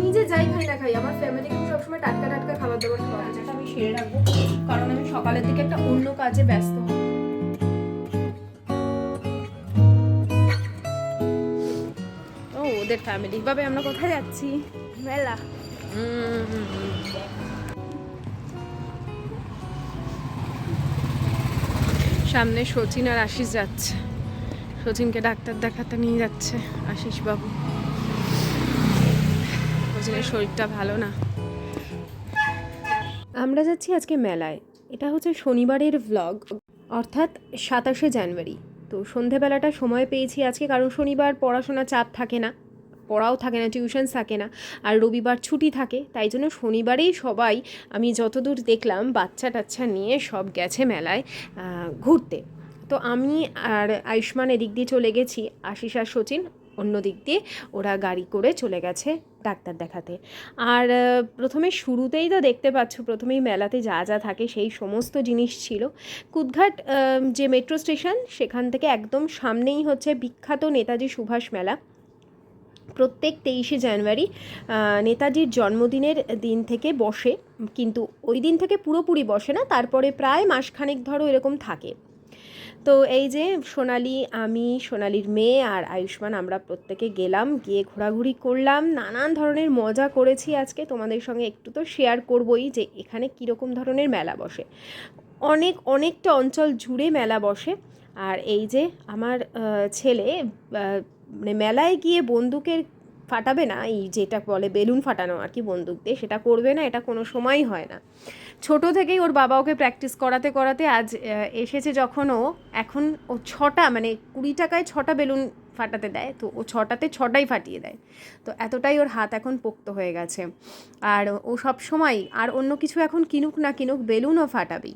নিজে যাই খাই না খাই আমার ফ্যামিলি কিন্তু সবসময় টাটকা টাটকা খাবার দাবার খাওয়া যেটা আমি সেরে রাখব কারণ আমি সকালের দিকে একটা অন্য কাজে ব্যস্ত। ও ওদের ফ্যামিলি ভাবে আমরা কোথায় যাচ্ছি? মেলা। সামনে সচিন আর আশিস যাচ্ছে। সচিনকে ডাক্তার দেখাতে নিয়ে যাচ্ছে আশিস বাবু সচিনের শরীরটা ভালো না। আমরা যাচ্ছি আজকে মেলায়। এটা হচ্ছে শনিবারের ভ্লগ অর্থাৎ সাতাশে জানুয়ারি। তো সন্ধেবেলাটা সময় পেয়েছি আজকে, কারণ শনিবার পড়াশোনা চাপ থাকে না, পড়াও থাকে না টিউশন থাকে না, আর রবিবার ছুটি থাকে। তাই জন্য শনিবারেই সবাই, আমি যতদূর দেখলাম, বাচ্চা টাচ্চা নিয়ে সব গেছে মেলায় ঘুরতে। তো আমি আর আয়ুষ্মান এদিক দিয়ে চলে গেছি, আশিস আর সচিন। অন্য দিক দিয়ে ওরা গাড়ি করে চলে গেছে ডাক্তার দেখাতে। আর প্রথমে শুরুতেই তো দেখতে পাচ্ছ, প্রথমেই মেলাতে যা যা থাকে সেই সমস্ত জিনিস ছিল। কুদঘাট যে মেট্রো স্টেশন, সেখান থেকে একদম সামনেই হচ্ছে বিখ্যাত নেতাজি সুভাষ মেলা। প্রত্যেক তেইশে জানুয়ারি নেতাজির জন্মদিনের দিন থেকে বসে, কিন্তু ওই দিন থেকে পুরোপুরি বসে না, তারপরে প্রায় মাসখানেক ধরো এরকম থাকে। তো এই যে সোনালি, আমি, সোনালির মেয়ে আর আয়ুষ্মান আমরা প্রত্যেকে গেলাম, গিয়ে ঘোরাঘুরি করলাম, নানান ধরনের মজা করেছি আজকে। তোমাদের সঙ্গে একটু তো শেয়ার করবই যে এখানে কীরকম ধরনের মেলা বসে। অনেক, অনেকটা অঞ্চল জুড়ে মেলা বসে। আর এই যে আমার ছেলে মানে মেলায় গিয়ে বন্দুকের ফাটাবে না, এই যেটা বলে বেলুন ফাটানো আর কি বন্দুক দিয়ে, সেটা করবে না, এটা কোনো সময়ই হয় না। ছোট থেকেই ওর বাবা ওকে প্র্যাকটিস করাতে করাতে আজ এসেছে যখন ও এখন ও ছটা মানে কুড়ি টাকায় ছটা বেলুন ফাটাতে দেয়। তো ও ছটাতে ছটাই ফাটিয়ে দেয়। তো এতটাই ওর হাত এখন পোক্ত হয়ে গেছে। আর ও সব সময় আর অন্য কিছু এখন কিনুক না কিনুক, বেলুনও ফাটাবেই।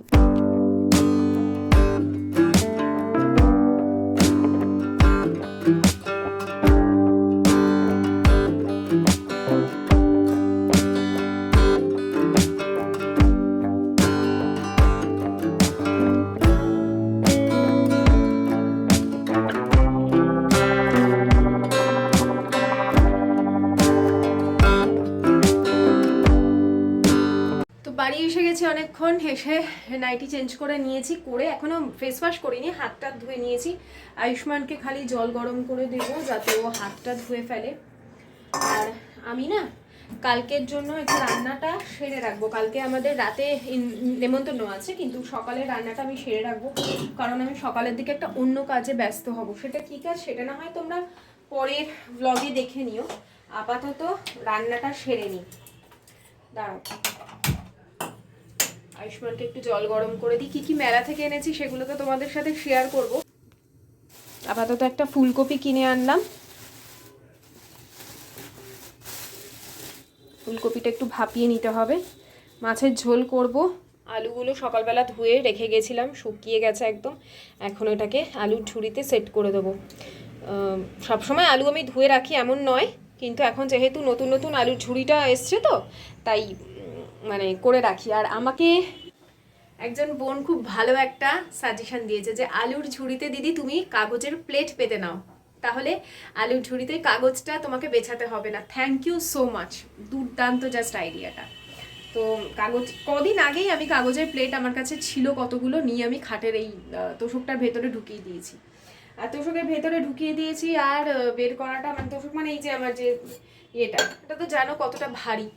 এসে নাইটি চেঞ্জ করে নিয়েছি, করে এখনও ফেস ওয়াশ করিনি, হাতটা ধুয়ে নিয়েছি। আয়ুষ্মানকে খালি জল গরম করে দেবো যাতে ও হাতটা ধুয়ে ফেলে। আর আমি না কালকের জন্য একটু রান্নাটা সেরে রাখব। কালকে আমাদের রাতে নেমন্তন্ন আছে, কিন্তু সকালে রান্নাটা আমি সেরে রাখব। কারণ আমি সকালের দিকে একটা অন্য কাজে ব্যস্ত হব। সেটা কী কাজ? সেটা না হয় তোমরা পরের ব্লগে দেখে নিও। আপাতত রান্নাটা সেরে নিই। দাঁড়াও। আয়ুষ্মানকে একটু জল গরম করে দিই। কী কী মেলা থেকে এনেছি সেগুলো তো তোমাদের সাথে শেয়ার করব। আপাতত একটা ফুলকপি কিনে আনলাম। ফুলকপিটা একটু ভাপিয়ে নিতে হবে। মাছের ঝোল করব। আলুগুলো সকালবেলা ধুয়ে রেখে গেছিলাম, শুকিয়ে গেছে একদম। এখন এটাকে আলুর ঝুড়িতে সেট করে দেবো। সবসময় আলু আমি ধুয়ে রাখি এমন নয়, কিন্তু এখন যেহেতু নতুন নতুন আলুর ঝুড়িটা এসছে তো, তাই মানে করে রাখি। আর আমাকে একজন বোন খুব ভালো একটা সাজেশন দিয়েছে যে, আলুর ঝুড়িতে দিদি তুমি কাগজের প্লেট পেতে নাও। তাহলে আলুর ঝুড়িতে কাগজটা তোমাকে বেছাতে হবে না। থ্যাংক ইউ সো মাচ দুর্দান্ত জাস্ট আইডিয়াটা তো কাগজ, কদিন আগেই আমি কাগজের প্লেট আমার কাছে ছিল কতগুলো নিয়ে আমি খাটের এই তোষকটার ভেতরে ঢুকিয়ে দিয়েছি। আর তোষকের ভেতরে ঢুকিয়ে দিয়েছি আর বের করাটা মানে তোষক মানে এই যে আমার যে ইয়েটা, এটা তো জানো কতটা ভারী।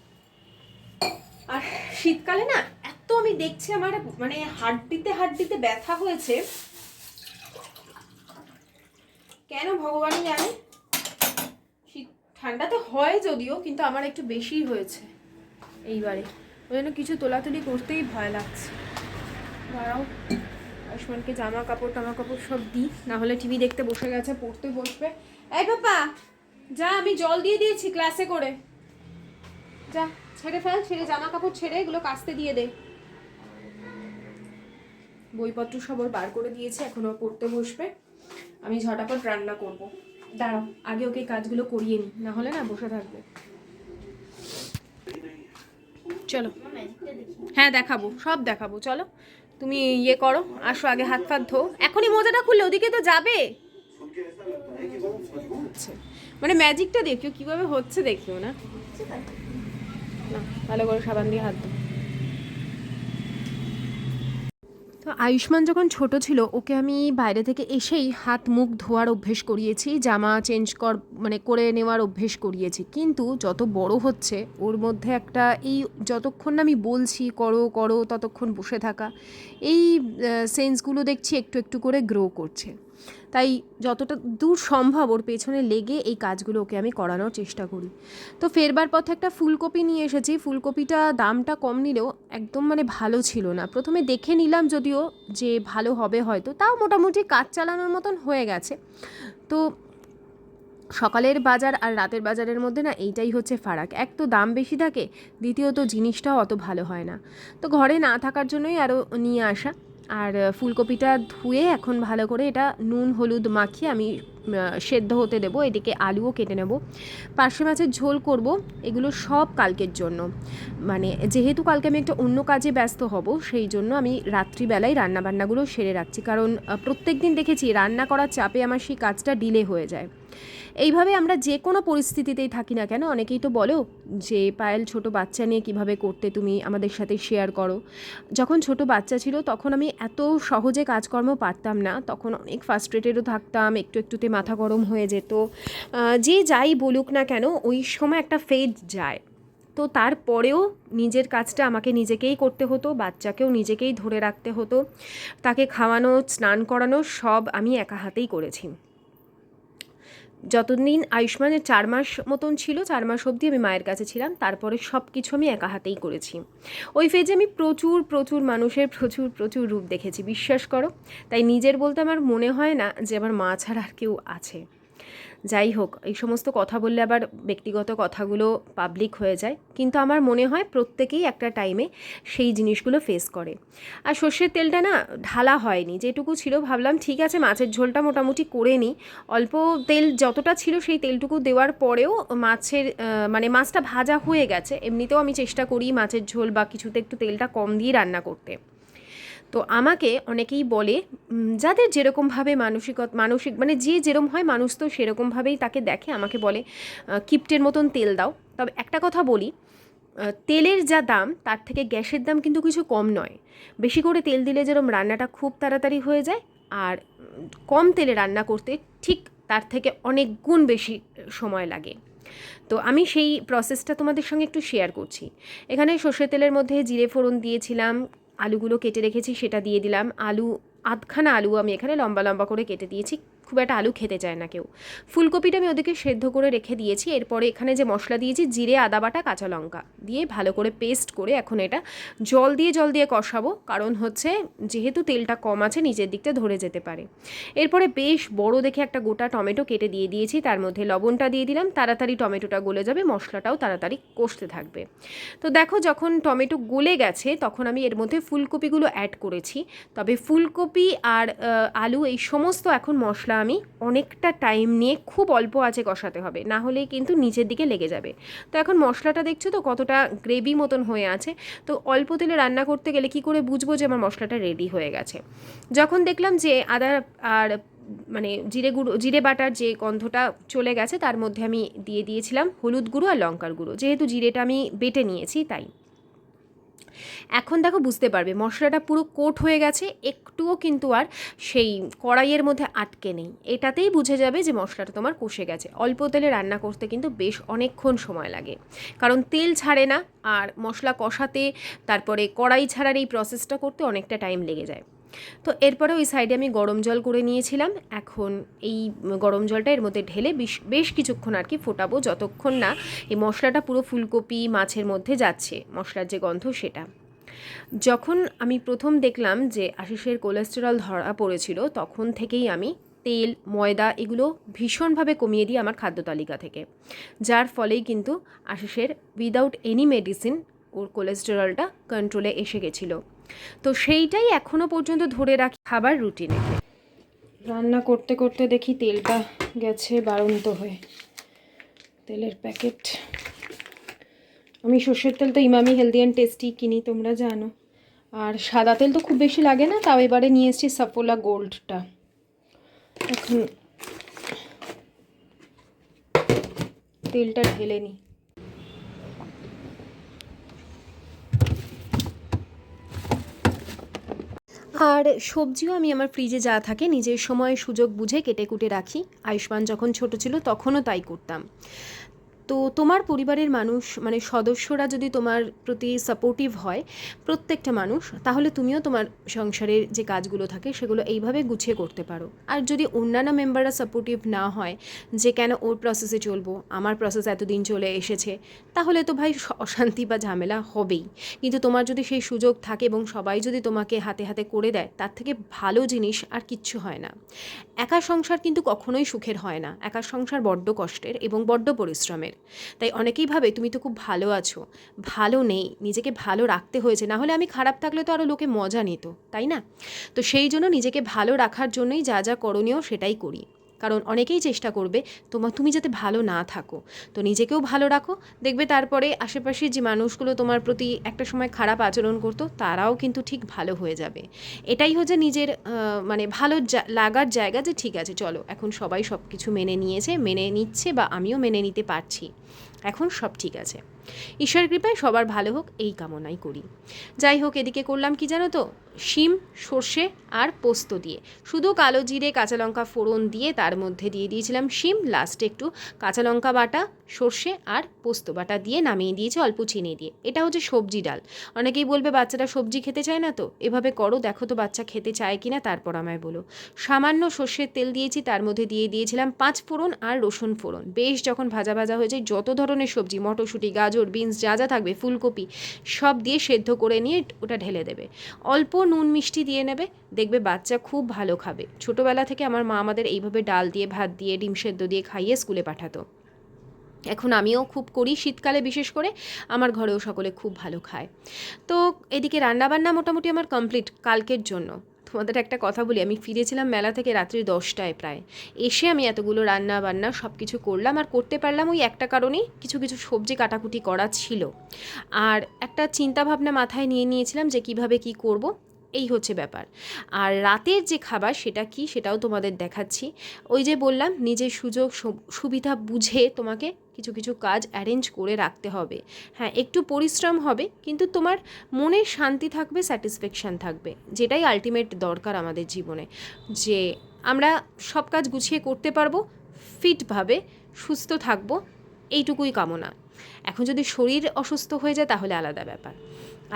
আর শীতকালে না, এত আমি দেখছি আমার মানে হাড্ডিতে হাড্ডিতে ব্যথা হয়েছে। কেন ভগবানই জানে? শীত, ঠান্ডাতে হয় যদিও, কিন্তু আমার একটু বেশি হয়েছে এইবারে। ওই জন্য কিছু তোলাতুলি করতেই ভয় লাগছে। দাঁড়াও, আয়ুষ্মানকে জামা কাপড় টামা কাপড় সব দিই, না হলে টিভি দেখতে বসে গেছে, পড়তে বসবে। এই পাপা যা আমি জল দিয়ে দিয়েছি ক্লাসে করে। যা, ছেড়ে ফেল, ছেড়ে জামা কাপড় ছেড়ে এগুলো কাচতে দিয়ে দে। বইপত্র সব ওর বার করে দিয়েছে, এখনও পড়তে বসবে। আমি ঝটাপট রান্না করব। দাঁড়াও, আগে ওকে কাজগুলো করিয়ে নি, না হলে না বসে থাকবে। চলো। হ্যাঁ দেখাবো, সব দেখাবো, চলো। তুমি ইয়ে করো, আসো আগে হাত ফাত ধো। এখনই মোজাটা খুললে, ওদিকে তো যাবে। আচ্ছা। মানে ম্যাজিকটা দেখিও, কীভাবে হচ্ছে দেখিও না। ভালো করে সাবান দিয়ে হাত তো আয়ুষ্মান যখন ছোট ছিল, ওকে আমি বাইরে থেকে এসেই হাত, মুখ ধোয়ার অভ্যেস করিয়েছি, জামা চেঞ্জ কর মানে করে নেওয়ার অভ্যেস করিয়েছি। কিন্তু যত বড় হচ্ছে, ওর মধ্যে একটা এই যতক্ষণ আমি বলছি, করো করো, ততক্ষণ বসে থাকা, এই সেন্সগুলো দেখছি একটু একটু করে গ্রো করছে। তাই যতটা দূর সম্ভব ওর পেছনে লেগে এই কাজগুলো ওকে আমি করানোর চেষ্টা করি। তো ফেরবার পথে একটা ফুলকপি নিয়ে এসেছি। ফুলকপিটা দামটা কম নিলেও একদম মানে ভালো ছিল না। প্রথমে দেখে নিলাম যদিও যে ভালো হবে হয়তো, তাও মোটামুটি কাজ চালানোর মতন হয়ে গেছে। তো সকালের বাজার আর রাতের বাজারের মধ্যে না এইটাই হচ্ছে ফারাক। এক তো দাম বেশি থাকে, দ্বিতীয়ত জিনিসটাও অত ভালো হয় না। তো ঘরে না থাকার জন্যই আরও নিয়ে আসা। আর ফুলকপিটা ধুয়ে এখন ভালো করে এটা নুন, হলুদ মাখিয়ে আমি সেদ্ধ হতে দেবো। এদিকে আলুও কেটে নেব। পার্শে মাছের ঝোল করব। এগুলো সব কালকের জন্য। মানে যেহেতু কালকে আমি একটা অন্য কাজে ব্যস্ত হব, সেই জন্য আমি রাত্রিবেলায় রান্নাবান্নাগুলো সেরে রাখছি। কারণ প্রত্যেক দিন দেখেছি, রান্না করার চাপে আমার সেই কাজটা ডিলে হয়ে যায়। এইভাবে আমরা যে কোনো পরিস্থিতিতেই থাকি না কেন, অনেকেই তো বলো যে, পায়েল, ছোট বাচ্চা নিয়ে কীভাবে করতে তুমি আমাদের সাথে শেয়ার করো? যখন ছোট বাচ্চা ছিল, তখন আমি এত সহজে কাজকর্ম পারতাম না। তখন অনেক ফার্স্ট্রেটেডও থাকতাম, একটু একটুতে মাথা গরম হয়ে যেত। যে যাই বলুক না কেন, ওই সময় একটা ফেজ যায়। তো তারপরেও নিজের কাজটা আমাকে নিজেকেই করতে হতো, বাচ্চাকেও নিজেকেই ধরে রাখতে হতো। তাকে খাওয়ানো, স্নান করানো সব আমি একা হাতেই করেছি। যতদিন আয়ুষ্মানের চার মাস মতন ছিল, চার মাস অবধি আমি মায়ের কাছে ছিলাম। তারপরে সব কিছু আমি একা হাতেই করেছি। ওই ফেজে আমি প্রচুর প্রচুর মানুষের প্রচুর প্রচুর রূপ দেখেছি। বিশ্বাস করো, তাই নিজের বলতে আমার মনে হয় না যে আমার মা ছাড়া আর কেউ আছে। যাই হোক, এই সমস্ত কথা বললে আবার ব্যক্তিগত কথাগুলো পাবলিক হয়ে যায়। কিন্তু আমার মনে হয় প্রত্যেকেই একটা টাইমে সেই জিনিসগুলো ফেস করে। আর সর্ষের তেলটা না ঢালা হয়নি, যেটুকু ছিল ভাবলাম ঠিক আছে, মাছের ঝোলটা মোটামুটি করে নিই অল্প তেল যতটা ছিল সেই তেলটুকু দেওয়ার পরেও মাছের মানে মাছটা ভাজা হয়ে গেছে। এমনিতেও আমি চেষ্টা করি মাছের ঝোল বা কিছুতে একটু তেলটা কম দিয়ে রান্না করতে। তো আমাকে অনেকেই বলে যাদের যেরকমভাবে মানসিক মানসিক মানে যে যেরকম হয় মানুষ তো সেরকমভাবেই তাকে দেখে, আমাকে বলে কিপ্টের মতন তেল দাও। তবে একটা কথা বলি তেলের যা দাম, তার থেকে গ্যাসের দাম কিন্তু কিছু কম নয়। বেশি করে তেল দিলে যেরকম রান্নাটা খুব তাড়াতাড়ি হয়ে যায়, আর কম তেলে রান্না করতে ঠিক তার থেকে অনেক গুণ বেশি সময় লাগে। তো আমি সেই প্রসেসটা তোমাদের সঙ্গে একটু শেয়ার করছি। এখানে সর্ষের তেলের মধ্যে জিরে ফোড়ন দিয়েছিলাম আলুগুলো কেটে রেখেছি, সেটা দিয়ে দিলাম। আলু আধখানা আলু আমি এখানে লম্বা লম্বা করে কেটে দিয়েছি। খুব একটা আলু খেতে চায় না কেউ। ফুলকপিটা আমি ওদেরকে সেদ্ধ করে রেখে দিয়েছি, এরপরে এখানে যে মশলা দিয়েছি, জিরে, আদা বাটা, কাঁচা লঙ্কা দিয়ে ভালো করে পেস্ট করে এখন এটা জল দিয়ে জল দিয়ে কষাবো, কারণ হচ্ছে যেহেতু তেলটা কম আছে, নিচের দিকটা ধরে যেতে পারে। এরপরে বেশ বড় দেখে একটা গোটা টমেটো কেটে দিয়ে দিয়েছি, তার মধ্যে লবণটা দিয়ে দিলাম, তাড়াতাড়ি টমেটোটা গলে যাবে, মশলাটাও তাড়াতাড়ি কষতে থাকবে। তো দেখো, যখন টমেটো গলে গেছে, তখন আমি এর মধ্যে ফুলকপিগুলো অ্যাড করেছি। তবে ফুলকপি আর আলু এই সমস্ত এখন মশলা আমি অনেকটা টাইম নিয়ে খুব অল্প আছে কষাতে হবে, না হলেই কিন্তু নিচের দিকে লেগে যাবে। তো এখন মশলাটা দেখছ তো কতটা গ্রেভি মতন হয়ে আছে? তো অল্প তেলে রান্না করতে গেলে কি করে বুঝব যে আমার মশলাটা রেডি হয়ে গেছে? যখন দেখলাম যে আদা আর মানে জিরে গুঁড়ো, জিরে বাটার যে গন্ধটা চলে গেছে, তার মধ্যে আমি দিয়ে দিয়েছিলাম হলুদ গুঁড়ো আর লঙ্কার গুঁড়ো। যেহেতু জিরেটা আমি বেটে নিয়েছি, তাই। এখন দেখো বুঝতে পারবে, মশলাটা পুরো কোট হয়ে গেছে, একটুও কিন্তু আর সেই কড়াইয়ের মধ্যে আটকে নেই। এটাতেই বুঝে যাবে যে মশলাটা তোমার কষে গেছে। অল্প তেলে রান্না করতে কিন্তু বেশ অনেকক্ষণ সময় লাগে, কারণ তেল ছাড়ে না, আর মশলা কষাতে, তারপরে কড়াই ছাড়ার এই প্রসেসটা করতে অনেকটা টাইম লেগে যায়। তো এরপরে ওই সাইডে আমি গরম জল করে নিয়েছিলাম। এখন এই গরম জলটা এর মধ্যে ঢেলে বেশ বেশ কিছুক্ষণ আর কি ফোটাবো যতক্ষণ না এই মশলাটা পুরো ফুলকপি, মাছের মধ্যে যাচ্ছে, মশলার যে গন্ধ সেটা। যখন আমি প্রথম দেখলাম যে আশিসের কোলেস্টেরল ধরা পড়েছিল, তখন থেকেই আমি তেল, ময়দা এগুলো ভীষণভাবে কমিয়ে দিই আমার খাদ্য তালিকা থেকে। যার ফলেই কিন্তু আশিসের উইদাউট এনি মেডিসিন ওর কোলেস্টেরলটা কন্ট্রোলে এসে গেছিল। তো সেইটাই এখনও পর্যন্ত ধরে রাখি খাবার রুটিনে রান্না করতে করতে দেখি তেলটা গেছে বাড়ন্ত হয়ে। তেলের প্যাকেট আমি সর্ষের তেল তো ইমামি হেলদি অ্যান্ড টেস্টি কিনি, তোমরা জানো। আর সাদা তেল তো খুব বেশি লাগে না, তাও এবারে নিয়ে এসেছি সাফোলা গোল্ডটা এখন তেলটা ঢেলে নিই। আর সবজিও আমি আমার ফ্রিজে যা থাকে নিজের সময় সুযোগ বুঝে কেটে কুটে রাখি। আয়ুষ্মান যখন ছোট ছিল তখনও তাই করতাম। তো তোমার পরিবারের মানুষ মানে সদস্যরা যদি তোমার প্রতি সাপোর্টিভ হয় প্রত্যেকটা মানুষ, তাহলে তুমিও তোমার সংসারের যে কাজগুলো থাকে সেগুলো এইভাবে গুছিয়ে করতে পারো। আর যদি অন্যান্য মেম্বাররা সাপোর্টিভ না হয়, যে কেন ওর প্রসেসে চলবো, আমার প্রসেস এতদিন চলে এসেছে, তাহলে তো ভাই অশান্তি বা ঝামেলা হবেই। কিন্তু তোমার যদি সেই সুযোগ থাকে এবং সবাই যদি তোমাকে হাতে হাতে করে দেয়, তার থেকে ভালো জিনিস আর কিচ্ছু হয় না। একা সংসার কিন্তু কখনোই সুখের হয় না। একা সংসার বড্ড কষ্টের এবং বড্ড পরিশ্রমের। তাই অনেকেই ভাবে, তুমি তো খুব ভালো আছো। ভালো নেই। নিজেকে ভালো রাখতে হয়েছে। না হলে আমি খারাপ থাকলে তো আরও লোকে মজা নিত। তাই না? তো সেই জন্য নিজেকে ভালো রাখার জন্যই যা যা করণীয় সেটাই করি। কারণ অনেকেই চেষ্টা করবে তোমার তুমি যাতে ভালো না থাকো। তো নিজেকেও ভালো রাখো। দেখবে তারপরে আশেপাশে যে মানুষগুলো তোমার প্রতি একটা সময় খারাপ আচরণ করতো, তারাও কিন্তু ঠিক ভালো হয়ে যাবে। এটাই হচ্ছে নিজের মানে ভালো লাগার জায়গা যে ঠিক আছে, চলো, এখন সবাই সব কিছু মেনে নিয়েছে, মেনে নিচ্ছে বা আমিও মেনে নিতে পারছি। এখন সব ঠিক আছে। ঈশ্বর কৃপায় সবার ভালো হোক, এই কামনাই করি। যাই হোক, এদিকে করলাম কি জানো তো? শিম, সর্ষে আর পোস্ত দিয়ে। শুধু কালো জিরে, কাঁচা লঙ্কা ফোড়ন দিয়ে তার মধ্যে দিয়ে দিয়েছিলাম শিম। লাস্টে একটু কাঁচা লঙ্কা বাটা, সর্ষে আর পোস্ত বাটা দিয়ে নামিয়ে দিয়েছি অল্প চিনি দিয়ে। এটা হচ্ছে সবজি ডাল। অনেকেই বলবে, বাচ্চারা সবজি খেতে চায় না তো? এভাবে করো, দেখো তো বাচ্চা খেতে চায় কি না তারপর আমায় বলো। সামান্য সর্ষের তেল দিয়েছি, তার মধ্যে দিয়ে দিয়েছিলাম পাঁচ ফোড়ন আর রসুন ফোড়ন। বেশ যখন ভাজা ভাজা হয়ে যায়, যত ধরনের সবজি, মটরশুঁটি, গাজর, বিনস, যা যা থাকবে, ফুলকপি, সব দিয়ে সেদ্ধ করে নিয়ে ওটা ঢেলে দেবে। অল্প নুন মিষ্টি দিয়ে নেবে, দেখবে বাচ্চা খুব ভালো খাবে। ছোটোবেলা থেকে আমার মা আমাদের এইভাবে ডাল দিয়ে, ভাত দিয়ে, ডিম সেদ্ধ দিয়ে খাইয়ে স্কুলে পাঠাতো। এখন আমিও খুব করি, শীতকালে বিশেষ করে, আমার ঘরেও সকলে খুব ভালো খায়। তো এদিকে রান্নাবান্না মোটামুটি আমার কমপ্লিট, কালকের জন্য। তোমাদের একটা কথা বলি, আমি ফিরেছিলাম মেলা থেকে রাত্রি দশটায় প্রায়। এসে আমি এতগুলো রান্না বান্না সব কিছু করলাম আর করতে পারলাম ওই একটা কারণেই কিছু কিছু সবজি কাটাকুটি করা ছিল। আর একটা চিন্তাভাবনা মাথায় নিয়ে নিয়েছিলাম যে কীভাবে কি করব। এই হচ্ছে ব্যাপার। আর রাতের যে খাবার সেটা কি সেটাও তোমাদের দেখাচ্ছি। ওই যে বললাম, নিজের সুযোগ সুবিধা বুঝে তোমাকে কিছু কিছু কাজ অ্যারেঞ্জ করে রাখতে হবে। হ্যাঁ একটু পরিশ্রম হবে, কিন্তু তোমার মনের শান্তি থাকবে স্যাটিসফ্যাকশান থাকবে, যেটাই আলটিমেট দরকার আমাদের জীবনে। যে আমরা সব কাজ গুছিয়ে করতে পারব ফিটভাবে সুস্থ থাকব এইটুকুই কামনা। এখন যদি শরীর অসুস্থ হয়ে যায় তাহলে আলাদা ব্যাপার।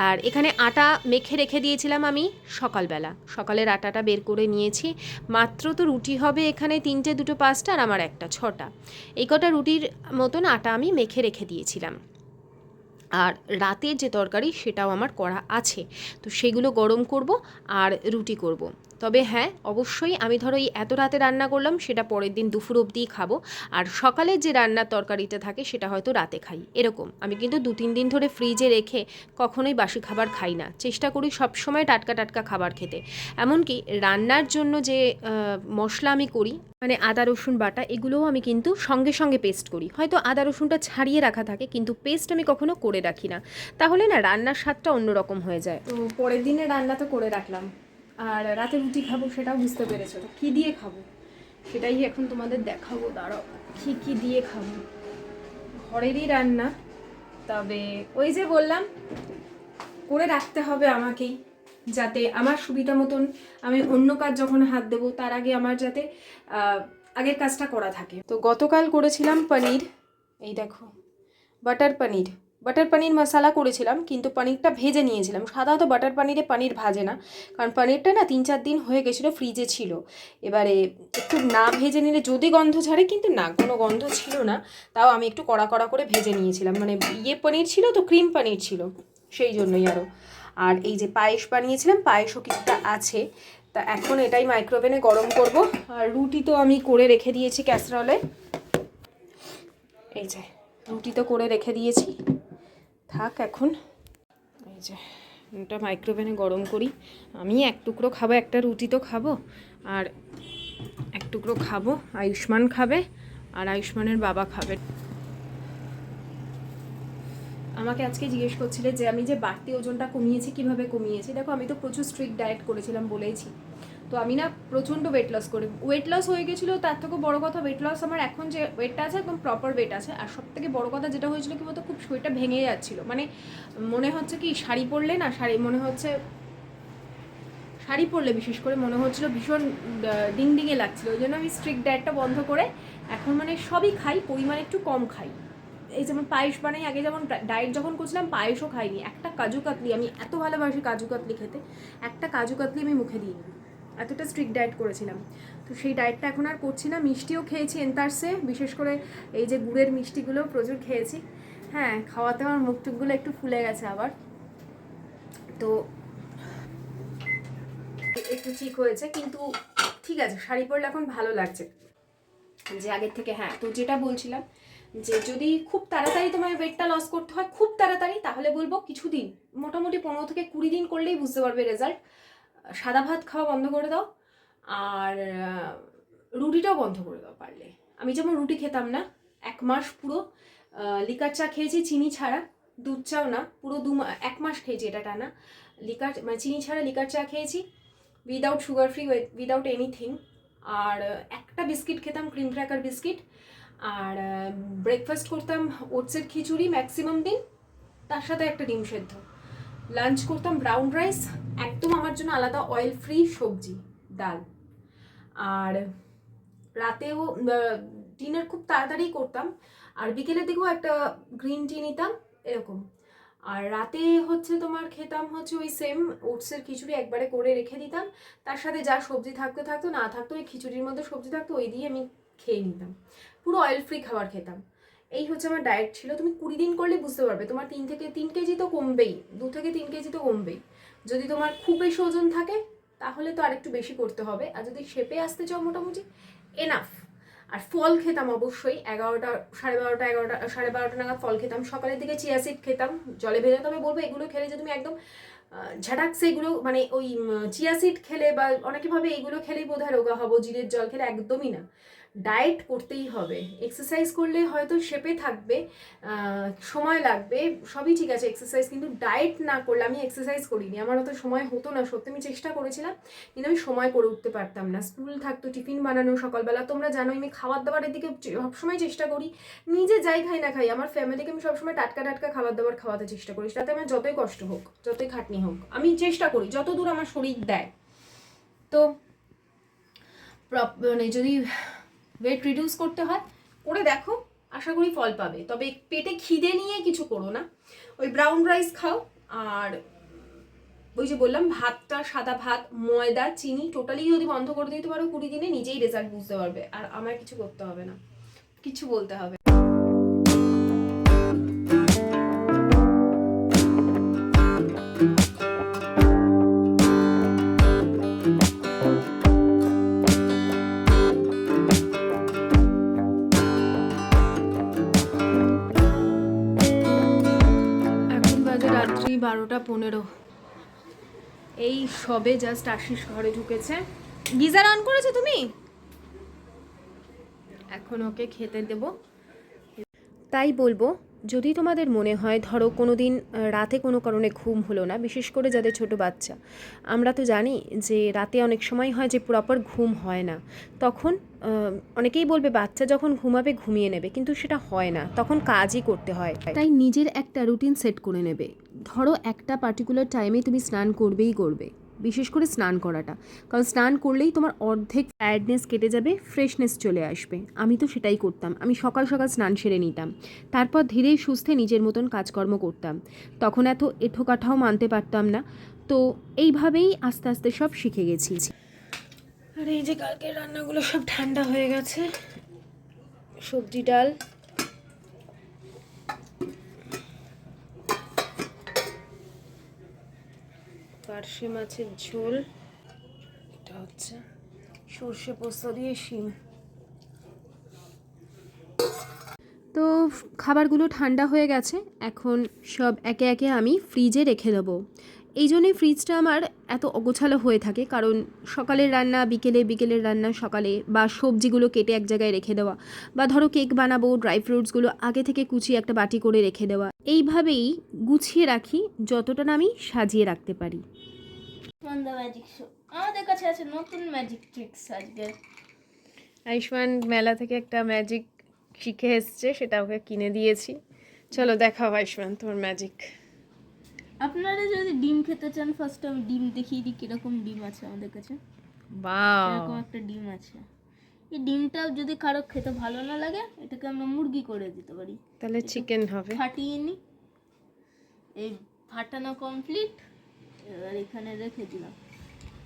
আর এখানে আটা মেখে রেখে দিয়েছিলাম আমি সকালবেলা। সকালের আটাটা বের করে নিয়েছি। মাত্র তো রুটি হবে এখানে তিনটে, দুটো, পাঁচটা আর আমার একটা, ছটা। এই কটা রুটির মতন আটা আমি মেখে রেখে দিয়েছিলাম। আর রাতের যে তরকারি সেটাও আমার করা আছে। তো সেগুলো গরম করব আর রুটি করব। তবে হ্যাঁ অবশ্যই আমি ধরো এই এত রাতে রান্না করলাম, সেটা পরের দিন দুপুর অবধিই খাব। আর সকালের যে রান্নার তরকারিটা থাকে, সেটা হয়তো রাতে খাই। এরকম। আমি কিন্তু দু তিন দিন ধরে ফ্রিজে রেখে কখনোই বাসি খাবার খাই না। চেষ্টা করি সবসময় টাটকা টাটকা খাবার খেতে। এমনকি রান্নার জন্য যে মশলা আমি করি মানে আদা, রসুন, বাটা, এগুলোও আমি কিন্তু সঙ্গে সঙ্গে পেস্ট করি। হয়তো আদা, রসুনটা ছাড়িয়ে রাখা থাকে, কিন্তু পেস্ট আমি কখনো করে রাখি না। তাহলে না, রান্নার স্বাদটা অন্যরকম হয়ে যায়। তো পরের দিনে রান্না তো করে রাখলাম। আর রাতে রুটি খাব সেটাও বুঝতে পেরেছ। তো কী দিয়ে খাব? সেটাই এখন তোমাদের দেখাবো, দাঁড়াও। কী কী দিয়ে খাব? ঘরেরই রান্না, তবে ওই যে বললাম, করে রাখতে হবে আমাকেই, যাতে আমার সুবিধা মতন আমি অন্য কাজ যখন হাত দেবো, তার আগে আমার যাতে আগের কাজটা করা থাকে। তো গতকাল করেছিলাম পনির, এই দেখো, বাটার পনির। বাটার পনির মশালা করেছিলাম, কিন্তু পনিরটা ভেজে নিয়েছিলাম। সাধারণত বাটার পানিরে পনির ভাজে না, কারণ পনিরটা না তিন চার দিন হয়ে গেছিল ফ্রিজে ছিল। এবারে একটু না ভেজে নিলে যদি গন্ধ ছাড়ে কিন্তু না, কোনো গন্ধ ছিল না। তাও আমি একটু কড়া কড়া করে ভেজে নিয়েছিলাম। মানে ইয়ে পনির ছিল তো ক্রিম পনির ছিল, সেই জন্যই আরও আর এই যে পায়েস বানিয়েছিলাম, পায়েসও কিছুটা আছে। তা এখন এটাই মাইক্রোওভেনে গরম করব। আর রুটি তো আমি করে রেখে দিয়েছি ক্যাসরলে এই যে, রুটি তো করে রেখে দিয়েছি। থাক এখন। এই যে ওটা মাইক্রোওভেনে গরম করি। আমি এক টুকরো খাব, একটা রুটি তো খাব। আর এক টুকরো খাব, আয়ুষ্মান খাবে, আর আয়ুষ্মানের বাবা খাবে। আমাকে আজকে জিজ্ঞেস করছিলে যে আমি যে বাড়তি ওজনটা কমিয়েছি, কীভাবে কমিয়েছি? দেখো, আমি তো প্রচুর স্ট্রিক্ট ডায়েট করেছিলাম বলেইছি। তো আমি না প্রচণ্ড ওয়েট লস করি। ওয়েট লস হয়ে গেছিল, তার থেকেও বড় কথা ওয়েট লস আমার এখন যে ওয়েটটা আছে একদম প্রপার ওয়েট আছে। আর সব থেকে বড় কথা যেটা হয়েছিল কি বলতো, খুব শরীরটা ভেঙে যাচ্ছিল। মানে মনে হচ্ছে কি শাড়ি পরলে না শাড়ি মনে হচ্ছে শাড়ি পরলে বিশেষ করে মনে হচ্ছিল ভীষণ ডিং ডিঙে লাগছিল। ওই জন্য আমি স্ট্রিক্ট ডায়েটটা বন্ধ করে এখন মানে সবই খাই, পরিমাণ একটু কম খাই। এই যেমন পায়েস বানাই, আগে যেমন ডায়েট যখন করছিলাম, পায়েসও খাইনি। একটা কাজু কাতলি, আমি এত ভালোবাসি কাজু কাতলি খেতে, একটা কাজু কাতলি আমি মুখে দিইনি। এতটা স্ট্রিক্ট ডায়েট করেছিলাম। তো সেই ডায়েটটা এখন আর করছি না। মিষ্টিও খেয়েছি এন্তারসে, বিশেষ করে এই যে গুড়ের মিষ্টিগুলো প্রচুর খেয়েছি। হ্যাঁ খাওয়াতে আমার মুখ টুকগুলো একটু ফুলে গেছে আবার। তো একটু ঠিক হয়েছে, কিন্তু ঠিক আছে, শাড়ি পরলে এখন ভালো লাগছে। যে আগের থেকে হ্যাঁ তো যেটা বলছিলাম যে যদি খুব তাড়াতাড়ি তোমার ওয়েটটা লস করতে হয়, খুব তাড়াতাড়ি, তাহলে বলব কিছুদিন, মোটামুটি পনেরো থেকে কুড়ি দিন করলেই বুঝতে পারবে রেজাল্ট সাদা ভাত খাওয়া বন্ধ করে দাও, আর রুটিটাও বন্ধ করে দাও পারলে। আমি যেমন রুটি খেতাম না, এক মাস পুরো লিকার চা খেয়েছি চিনি ছাড়া, দুধ চাও না, পুরো দু এক মাস খেয়েছি এটা টানা। লিকার মানে চিনি ছাড়া লিকার চা খেয়েছি without sugar free without anything আর, একটা বিস্কিট খেতাম ক্রিম ক্র্যাকার বিস্কিট, আর ব্রেকফাস্ট করতাম ওটসের খিচুড়ি ম্যাক্সিমাম দিন, তার সাথে একটা ডিম সেদ্ধ। লাঞ্চ করতাম ব্রাউন রাইস একদম আমার জন্য আলাদা অয়েল ফ্রি সবজি, ডাল। আর রাতেও ডিনার খুব তাড়াতাড়ি করতাম। আর বিকেলের দিকেও একটা গ্রিন টি নিতাম, এরকম। আর রাতে হচ্ছে তোমার খেতাম হচ্ছে ওই সেম ওটসের খিচুড়ি একবারে করে রেখে দিতাম। তার সাথে যা সবজি থাকতো থাকতো, না থাকতো, ওই খিচুড়ির মধ্যে সবজি থাকতো, ওই দিয়ে আমি খেয়ে নিতাম। পুরো অয়েল ফ্রি খাবার খেতাম। এই হচ্ছে আমার ডায়েট ছিল। তুমি কুড়ি দিন করলে বুঝতে পারবে। তোমার তিন থেকে তিন কেজি তো কমবেই। দু থেকে তিন কেজি তো কমবেই। যদি তোমার খুব বেশি ওজন থাকে তাহলে তো আরেকটু বেশি করতে হবে। আর যদি শেপে আসতে চাও মোটামুটি এনাফ আর ফল খেতাম অবশ্যই। এগারোটা সাড়ে বারোটা এগারোটা সাড়ে বারোটা নাগাদ ফল খেতাম। সকালের দিকে চিয়া সিড খেতাম। জলে ভেজে তবে বলব এগুলো খেলে যে তুমি একদম আহ, ঝাটাকসে এগুলো মানে ওই চিয়া সিড খেলে বা অনেকে ভাবে এগুলো খেলেই বোধহয় রোগা হব। জিরের জল খেলে একদমই না। ডায়েট করতেই হবে। এক্সারসাইজ করলে হয়তো শেপে থাকবে সময় লাগবে, সবই ঠিক আছে এক্সারসাইজ, কিন্তু ডায়েট না করলে, আমি এক্সারসাইজ করিনি, আমার অত সময় হতো না, সত্যি আমি চেষ্টা করেছিলাম, কিন্তু আমি সময় করে উঠতে পারতাম না। স্কুল থাকতো, টিফিন বানানো, সকালবেলা, তোমরা জানো আমি খাবার দাবারের দিকে সবসময় চেষ্টা করি, নিজে যাই খাই না খাই, আমার ফ্যামিলিকে আমি সবসময় টাটকা টাটকা খাবার দাবার খাওয়াতে চেষ্টা করি তাতে আমার যতই কষ্ট হোক, যতই খাটনি হোক, আমি চেষ্টা করি, যত দূর আমার শরীর দেয়। তো মানে যদি ওয়েট রিডিউস করতে হয়। করে দেখো, আশা করি ফল পাবে। তবে পেটে খিদে নিয়ে কিছু করো না। ওই ব্রাউন রাইস খাও, আর ওই যে বললাম, ভাতটা, সাদা ভাত, ময়দা, চিনি টোটালি যদি বন্ধ করে দিতে পারো কুড়ি দিনে, নিজেই রেজাল্ট বুঝতে পারবে। আর আমার কিছু করতে হবে না। কিছু বলতে হবে বারোটা পনেরো। এই সবে জাস্ট আশিস ঘরে ঢুকেছে। গিজার অন করেছ তুমি? এখন ওকে খেতে দেব। তাই বলব, যদি তোমাদের মনে হয়, ধরো কোনো দিন রাতে কোনো কারণে ঘুম হলো না, বিশেষ করে যাদের ছোট বাচ্চা, আমরা তো জানি যে রাতে অনেক সময় হয় যে প্রপার ঘুম হয় না। তখন অনেকেই বলবে, বাচ্চা যখন ঘুমাবে, ঘুমিয়ে নেবে, কিন্তু সেটা হয় না। তখন কাজই করতে হয়। তাই নিজের একটা রুটিন সেট করে নেবে। ধরো একটা পার্টিকুলার টাইমে তুমি স্নান করবেই করবে, বিশেষ করে স্নান করাটা। কারণ স্নান করলেই তোমার অর্ধেক টায়ার্ডনেস কেটে যাবে ফ্রেশনেস চলে আসবে। আমি তো সেটাই করতাম। আমি সকাল সকাল স্নান সেরে নিতাম। তারপর ধীরে সুস্থে নিজের মতন কাজকর্ম করতাম। তখন এত এঠো কাঠাও মানতে পারতাম না। তো এইভাবেই আস্তে আস্তে সব শিখে গেছি। আর এই যে কালকে রান্নাগুলো সব ঠান্ডা হয়ে গেছে। সবজি ডাল পার্শে মাছের ঝোল। এটা হচ্ছে সর্ষে পোস্ত দিয়ে শিম। তো খাবারগুলো ঠান্ডা হয়ে গেছে, এখন সব একে একে আমি ফ্রিজে রেখে দেবো। এই জন্যই ফ্রিজটা আমার এত অগোছালো হয়ে থাকে কারণ সকালের রান্না বিকেলে বিকেলের রান্না সকালে বা সবজিগুলো কেটে এক জায়গায় রেখে দেওয়া বা ধরো কেক বানাবো ড্রাই ফ্রুটসগুলো আগে থেকে কুচিয়ে একটা বাটি করে রেখে দেওয়া এইভাবেই গুছিয়ে রাখি যতটা না আমি সাজিয়ে রাখতে পারি। ম্যাজিক শো আমাদের কাছে আছে নতুন ম্যাজিক ট্রিক্স আজকে। আয়ুষ্মান মেলা থেকে একটা ম্যাজিক শিখে এসছে সেটা ওকে কিনে দিয়েছি। চলো দেখাও আয়ুষ্মান তোমার ম্যাজিক আপনারা যদি ডিম খেতে চান ফার্স্ট আমি ডিম দেখিয়ে দিই কীরকম ডিম আছে আমাদের কাছে। এরকম একটা ডিম আছে। এই ডিমটা যদি কারও খেতে ভালো না লাগে এটাকে আমরা মুরগি করে দিতে পারি। তাহলে চিকেন হবে। ফাটিয়ে নিই। এই ফাটানো কমপ্লিট এবার এখানে রেখে দিলাম।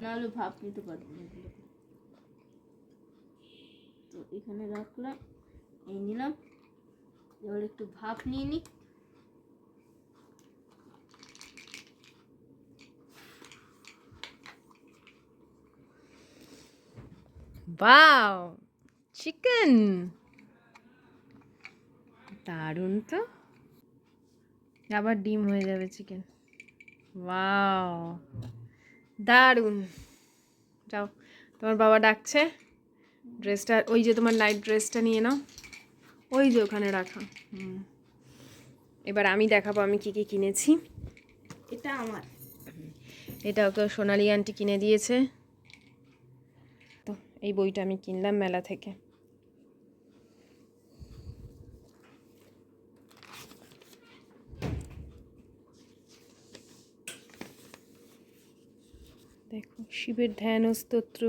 নাহলে ভাপ নিতে পারব না তো এখানে রাখলাম। এই নিলাম। এবার একটু ভাপ নিয়ে নিই। বাও চিকেন দারুণ তো। আবার ডিম হয়ে যাবে চিকেন ওয়াও দারুণ। যাও তোমার বাবা ডাকছে। ড্রেসটা ওই যে তোমার নাইট ড্রেসটা নিয়ে নাও। ওই যে ওখানে রাখা। হুম। এবার আমি দেখাবো আমি কি কি কিনেছি। এটা আমার। এটা ওকে সোনালি আন্টি কিনে দিয়েছে। তো এই বইটা আমি কিনলাম মেলা থেকে। দেখো, শিবের ধ্যান স্তোত্র,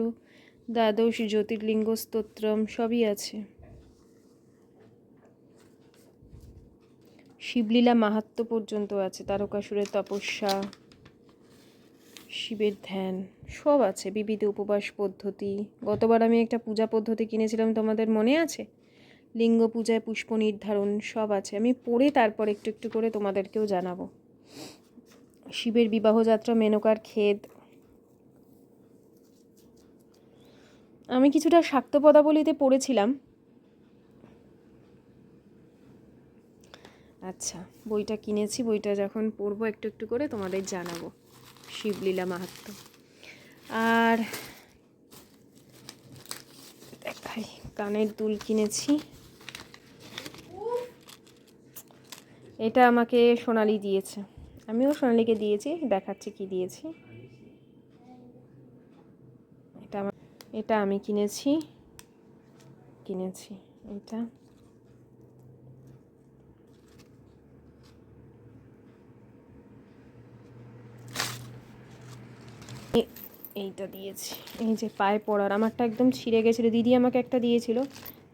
দ্বাদশ জ্যোতির্লিঙ্গ স্তোত্রম, সবই আছে। শিবলীলা মাহাত্ম পর্যন্ত আছে, তারকাসুরের তপস্যা, শিবের ধ্যান। সব আছে, বিবিধ উপবাস পদ্ধতি। গতবার আমি একটা পূজা পদ্ধতি কিনেছিলাম, তোমাদের মনে আছে? লিঙ্গ পূজায় পুষ্প নির্ধারণ, সব আছে। আমি পড়ে তারপর একটু একটু করে তোমাদেরকেও জানাব। শিবের বিবাহযাত্রা মেনকার খেদ। আমি কিছুটা শাক্ত পদাবলিতে পড়েছিলাম। আচ্ছা বইটা কিনেছি, বইটা যখন পড়ব একটু একটু করে তোমাদের জানাব। শিবলীলা মাহাত্ম। আর দেখাই কানের দুল কিনেছি। এটা আমাকে সোনালি দিয়েছে। আমিও সোনালিকে দিয়েছি, দেখাচ্ছি কি দিয়েছি। এটা আমার, এটা আমি কিনেছি। কিনেছি, এটা। এইটা দিয়েছি। এই যে পায়ে পড়ার, আমারটা একদম ছিঁড়ে গেছিল। দিদি আমাকে একটা দিয়েছিল,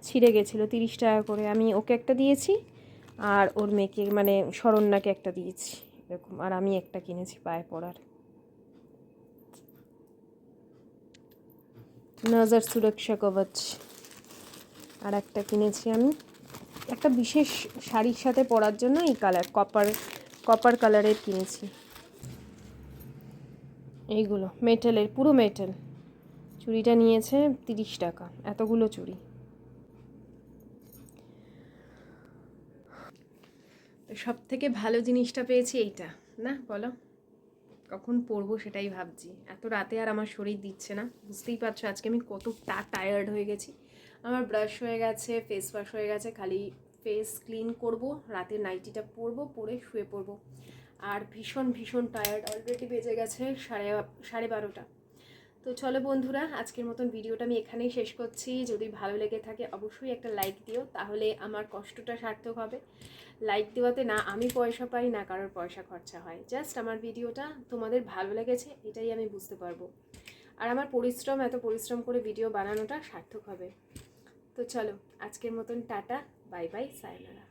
ছিঁড়ে গেছিল তিরিশ টাকা করে। আমি ওকে একটা দিয়েছি আর ওর মেয়েকে মানে শরণ্যাকে একটা দিয়েছি, এরকম। আর আমি একটা কিনেছি পায়ে পড়ার। নজর সুরক্ষা কবচ। আর একটা কিনেছি আমি। একটা বিশেষ শাড়ির সাথে পরার জন্য এই কালার, কপার কপার কালারের কিনেছি। এইগুলো, মেটেলের, পুরো মেটেল। চুড়িটা নিয়েছে তিরিশ টাকা, এতগুলো চুড়ি। সব থেকে ভালো জিনিসটা পেয়েছি এইটা, না বলো? কখন পরবো সেটাই ভাবছি। এত রাতে আর আমার শরীর দিচ্ছে না, বুঝতেই পারছ আজকে আমি কত কতটা টায়ার্ড হয়ে গেছি। আমার ব্রাশ হয়ে গেছে ফেস ওয়াশ হয়ে গেছে, খালি ফেস ক্লিন করব রাতে নাইটিটা পরবো, পরে শুয়ে পড়ব। আর ভীষণ ভীষণ টায়ার্ড অলরেডি বেজে গেছে সাড়ে সাড়ে বারোটা। তো চলো বন্ধুরা, আজকের মতন ভিডিওটা আমি এখানেই শেষ করছি। যদি ভালো লেগে থাকে, অবশ্যই একটা লাইক দিও, তাহলে আমার কষ্টটা সার্থক হবে। লাইক দেওয়াতে না আমি পয়সা পাই, না কারোর পয়সা খরচা হয়। জাস্ট আমার ভিডিওটা তোমাদের ভালো লেগেছে, এটাই আমি বুঝতে পারব। আর আমার পরিশ্রম, এত পরিশ্রম করে ভিডিও বানানোটা সার্থক হবে। তো চলো, আজকের মতন টাটা বাই বাই সায়নারা